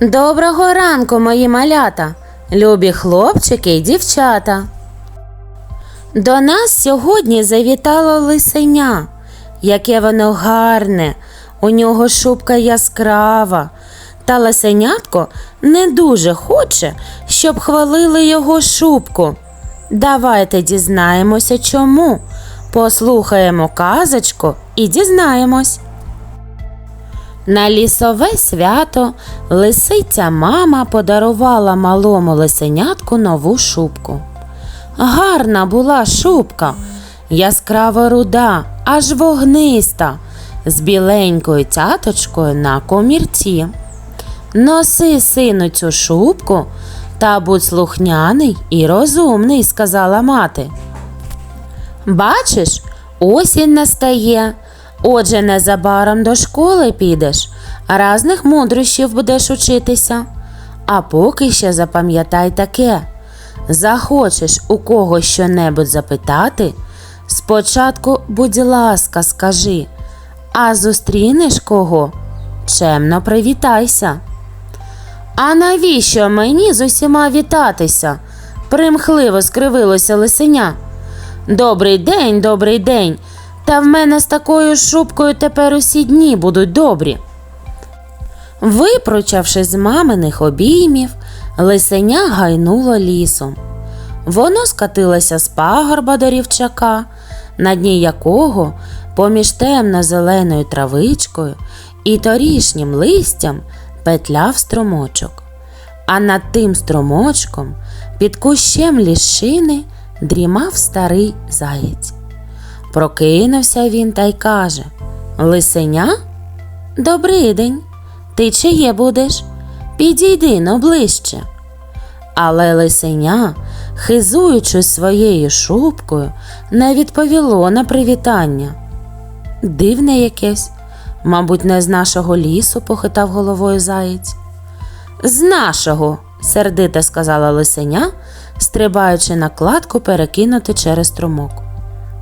Доброго ранку, мої малята, любі хлопчики й дівчата. До нас сьогодні завітало лисеня, яке воно гарне, у нього шубка яскрава. Та лисенятко не дуже хоче, щоб хвалили його шубку. Давайте дізнаємося чому. Послухаємо казочку і дізнаємось. На лісове свято лисиця мама подарувала малому лисенятку нову шубку. Гарна була шубка, яскраво руда, аж вогниста, з біленькою цяточкою на комірці. Носи, сину, цю шубку та будь слухняний і розумний, сказала мати. Бачиш, осінь настає. Отже, незабаром до школи підеш, разних мудрощів будеш учитися. А поки ще запам'ятай таке: захочеш у когось щонебудь запитати, спочатку, будь ласка, скажи, а зустрінеш кого? Чемно привітайся. А навіщо мені з усіма вітатися? примхливо скривилося лисеня. Добрий день, добрий день. Та в мене з такою шубкою тепер усі дні будуть добрі. Випручавши з маминих обіймів, лисеня гайнуло лісом. Воно скатилося з пагорба до рівчака, на дні якого, поміж темно-зеленою травичкою і торішнім листям, петляв струмочок. А над тим струмочком, під кущем ліщини, дрімав старий заєць. Прокинувся він та й каже Лисеня? Добрий день. Ти чиє будеш? Підійди но ближче. Але лисеня, хизуючись своєю шубкою, не відповіло на привітання. Дивне якесь, мабуть, не з нашого лісу, похитав головою заєць. З нашого, сердито сказала лисеня, стрибаючи на кладку перекинути через струмок.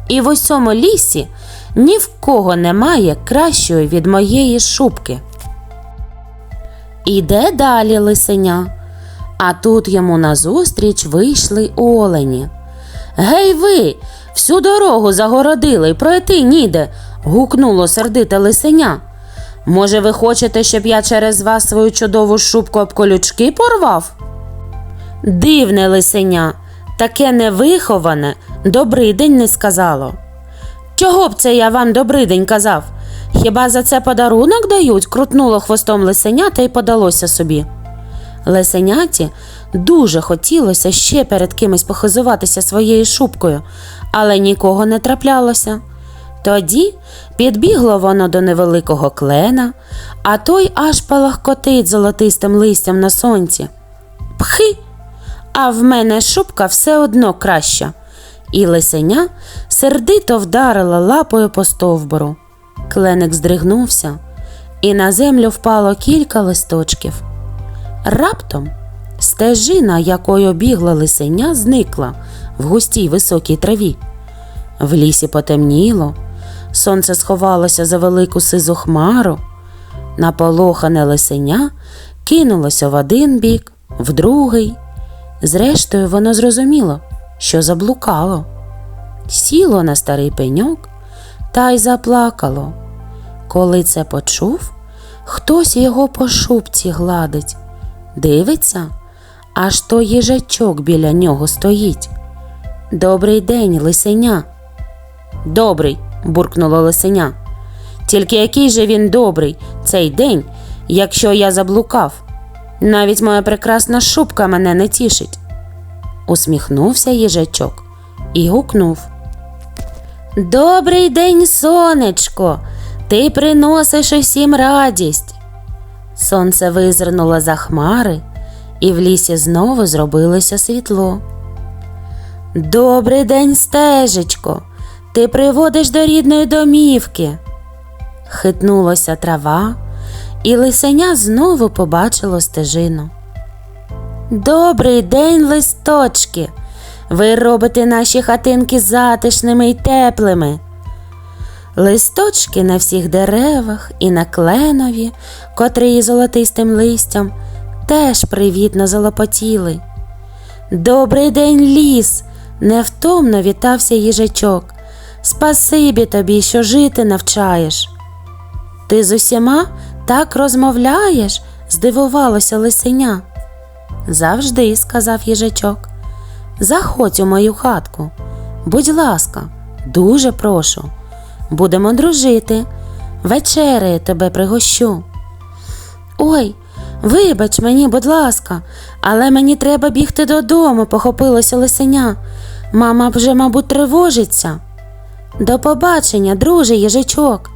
І в усьому лісі ні в кого немає кращої від моєї шубки. Іде далі лисеня, а тут йому назустріч вийшли олені. Гей ви, всю дорогу загородили пройти ніде. гукнуло сердите лисеня. Може, ви хочете, щоб я через вас свою чудову шубку об колючки порвав? Дивне лисеня, таке невиховане, добрий день не сказало. Чого б це я вам добрий день казав? Хіба за це подарунок дають? крутнуло хвостом лисеня та й подалося собі. Лисеняті дуже хотілося ще перед кимось похизуватися своєю шубкою, але нікого не траплялося. Тоді підбігло воно до невеликого клена, а той аж палахкотить золотистим листям на сонці. Пхи! А в мене шубка все одно краща. І лисеня сердито вдарила лапою по стовбуру. Кленик здригнувся, і на землю впало кілька листочків. Раптом стежина, якою бігла лисеня, зникла в густій високій траві. В лісі потемніло, сонце сховалося за велику сизу хмару. Наполохане лисеня кинулося в один бік, в другий. Зрештою, воно зрозуміло, що заблукало. Сіло на старий пеньок та й заплакало. Коли це почув, хтось його по шубці гладить. Дивиться, аж то їжачок біля нього стоїть. Добрий день, лисеня. Добрий, буркнуло лисеня. Тільки який же він добрий цей день, якщо я заблукав. Навіть моя прекрасна шубка мене не тішить. Усміхнувся їжачок і гукнув. Добрий день, сонечко, ти приносиш усім радість. Сонце визирнуло за хмари, і в лісі знову зробилося світло. Добрий день, стежечко, ти приводиш до рідної домівки. Хитнулася трава, і лисеня знову побачило стежину. Добрий день, листочки. Ви робите наші хатинки затишними й теплими. Листочки на всіх деревах і на кленові, котрі золотистим листям, теж привітно залопотіли. Добрий день, ліс! невтомно вітався їжачок. Спасибі тобі, що жити навчаєш. Ти з усіма так розмовляєш? здивувалося лисеня. Завжди, сказав їжачок. Заходь у мою хатку. Будь ласка, дуже прошу. Будемо дружити. Вечерею тебе пригощу. Ой, вибач мені, будь ласка, але мені треба бігти додому, похопилося лисеня. Мама вже, мабуть, тривожиться. До побачення, друже їжачок.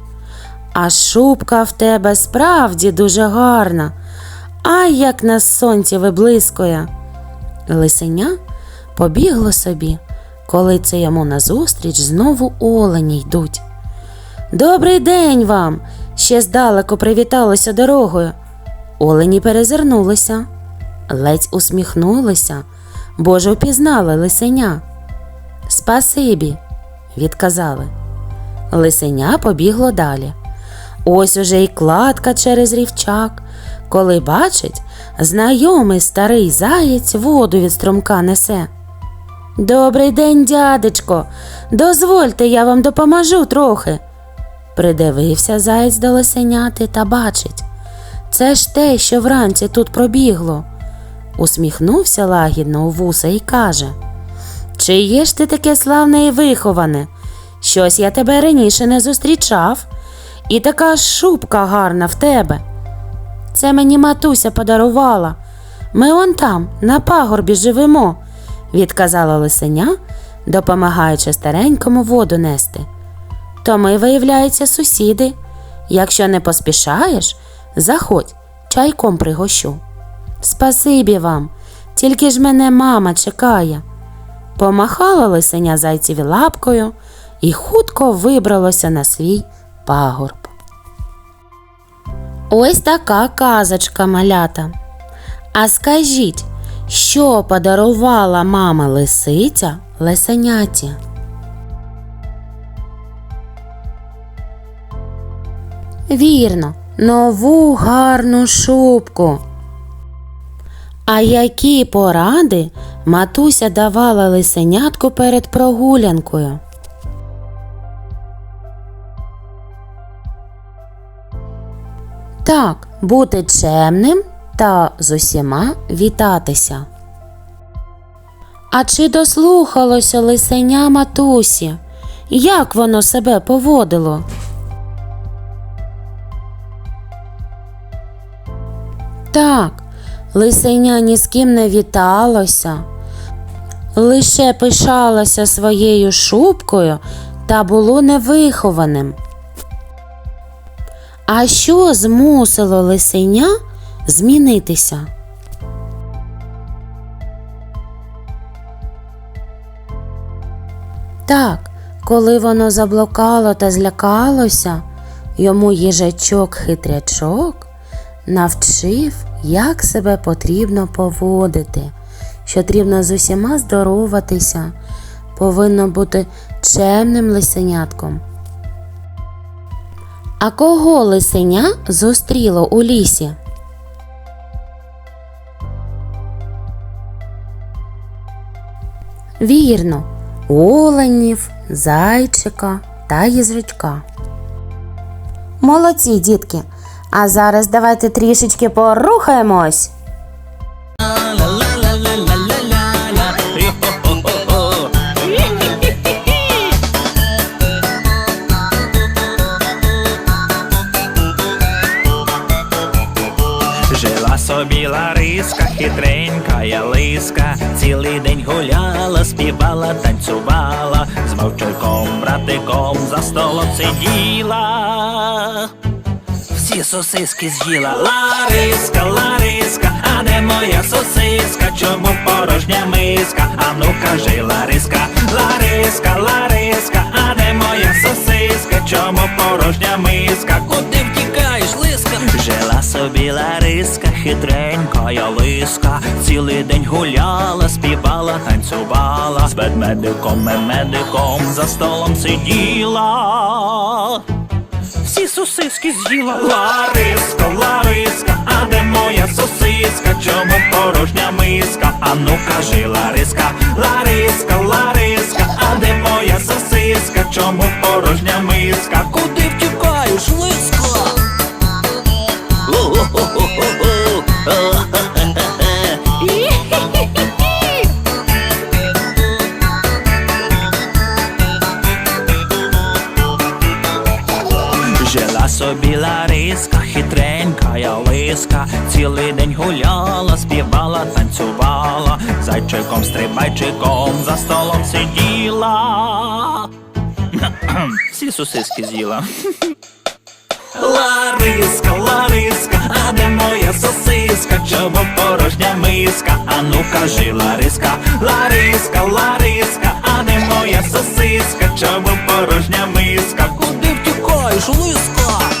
А шубка в тебе справді дуже гарна. Ай, як на сонці виблискує. Лисеня побігло собі, коли це йому назустріч знову олені йдуть. Добрий день вам! ще здалеку привіталося дорогою. Олені перезирнулися, ледь усміхнулися, бо ж упізнали лисеня. Спасибі, відказали. Лисеня побігло далі. Ось уже й кладка через рівчак, коли бачить, знайомий старий заєць воду від струмка несе. Добрий день, дядечко, дозвольте, я вам допоможу трохи. Придивився заєць до лисеняти та бачить. Це ж те, що вранці тут пробігло. Усміхнувся лагідно у вуса і каже Чи є ж ти таке славне і виховане? Щось я тебе раніше не зустрічав, і така шубка гарна в тебе. Це мені матуся подарувала. Ми он там, на пагорбі живемо, відказала лисеня, допомагаючи старенькому воду нести. То ми, виявляється, сусіди. Якщо не поспішаєш, заходь, чайком пригощу. Спасибі вам, тільки ж мене мама чекає. Помахала лисеня зайцеві лапкою і хутко вибралося на свій пагорб. Ось така казочка малята. А скажіть, що подарувала мама лисиця лисеняті? Вірно, нову гарну шубку. А які поради матуся давала лисенятку перед прогулянкою? Так, бути чемним та з усіма вітатися. А чи дослухалося лисеня матусі? Як воно себе поводило? Так, лисеня ні з ким не віталося, лише пишалося своєю шубкою та було невихованим. А що змусило лисеня змінитися? Так, коли воно заблукало та злякалося, йому їжачок хитрячок навчив, як себе потрібно поводити, що потрібно з усіма здороватися, повинно бути чемним лисенятком. А кого лисеня зустріло у лісі? Вірно, оленів, зайчика та їжачка. Молодці, дітки! А зараз давайте трішечки порухаємось. Хитренька я лиска, цілий день гуляла, співала, танцювала, з вовчиком, братиком за столом сиділа. Всі сосиски з'їла Лариска, Лариска, а де моя сосиска? Чому порожня миска? А ну кажи, Лариска, Лариска, Лариска, а де моя сосиска? Чому порожня миска? Куди втікаєш, лиска? Жила собі Лариска, хитренька я лиска, цілий день гуляла, співала, танцювала, з ведмедиком, мемедиком за столом сиділа. Всі сосиски з'їла Лариска, Лариска, а де моя сосиска? Чому порожня миска, а ну кажи Лариска, Лариска, Лариска, а де моя сосиска? Чому порожня миска? Куди Жила собі Лариска, хитренька я лиска, цілий день гуляла, співала, танцювала, зайчиком, стрибайчиком за столом сиділа. Всі сосиски з'їла. Лариска, Лариска, а де моя сосиска? Чому порожня миска? А ну кажи, Лариска, Лариска, Лариска, а де моя сосиска? Чому порожня миска? Куди втікаєш, лиска?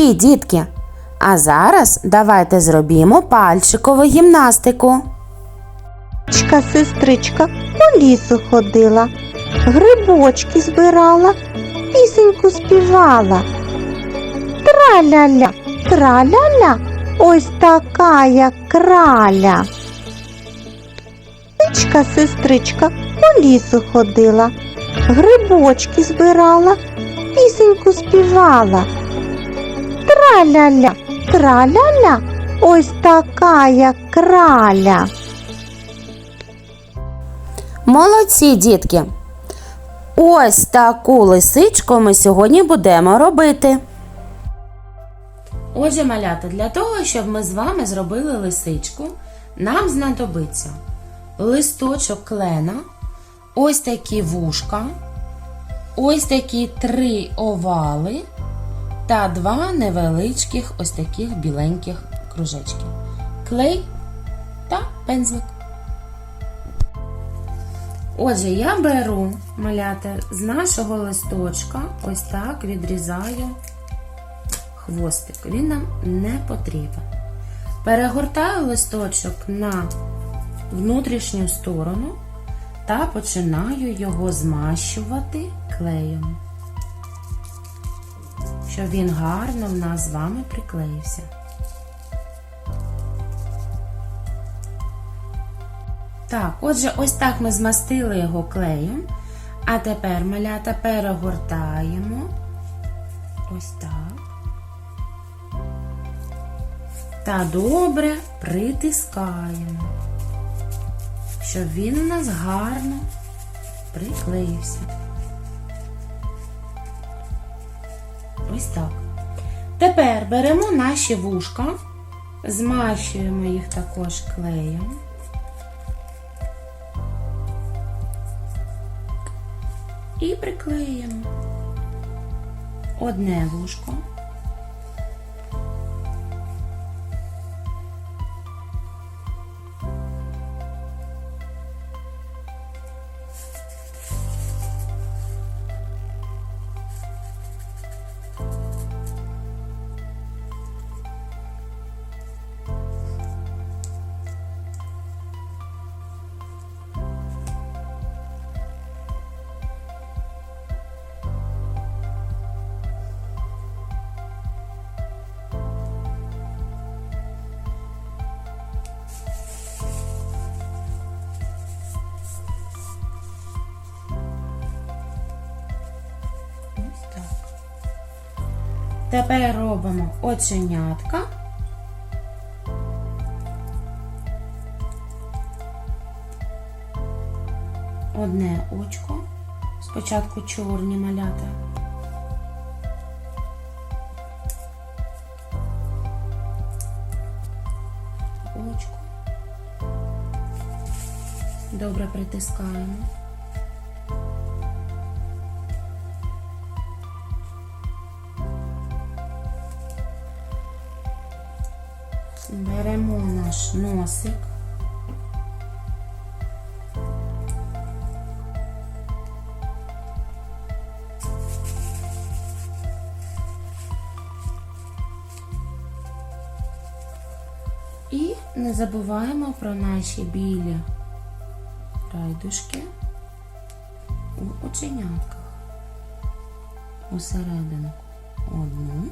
Молодці, дітки! А зараз давайте зробімо пальчикову гімнастику. Сестричка, по лісу ходила, грибочки збирала, пісеньку співала. Траля-ля, траля-ля, ось така краля. Сестричка, сестричка по лісу ходила, грибочки збирала, пісеньку співала. Траля-ля, траля-ля, ось така краля. Молодці, дітки! Ось таку лисичку ми сьогодні будемо робити. Отже, малята, для того, щоб ми з вами зробили лисичку, нам знадобиться листочок клена, ось такі вушка, ось такі три овали та два невеличких ось таких біленьких кружечки. Клей та пензлик. Отже, я беру малята з нашого листочка, ось так відрізаю хвостик. Він нам не потрібен. Перегортаю листочок на внутрішню сторону та починаю його змащувати клеєм, щоб він гарно в нас з вами приклеївся. Так, отже, ось так ми змастили його клеєм. А тепер малята перегортаємо. Ось так. Та добре притискаємо, щоб він у нас гарно приклеївся. Ось так. Тепер беремо наші вушка, змащуємо їх також клеєм. і приклеїмо одне вушко. Тепер робимо оченятка. Одне очко, спочатку чорні малята. Очко. Добре притискаємо. Наш носик. І не забуваємо про наші білі райдушки у оченятках. Усередину одну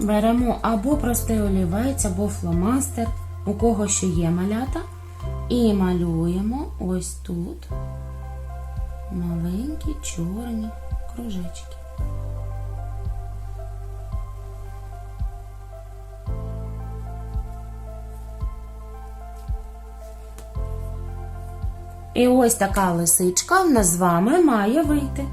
Беремо або простий олівець, або фломастер, у кого що є малята, і малюємо ось тут маленькі чорні кружечки. І ось така лисичка в нас з вами має вийти.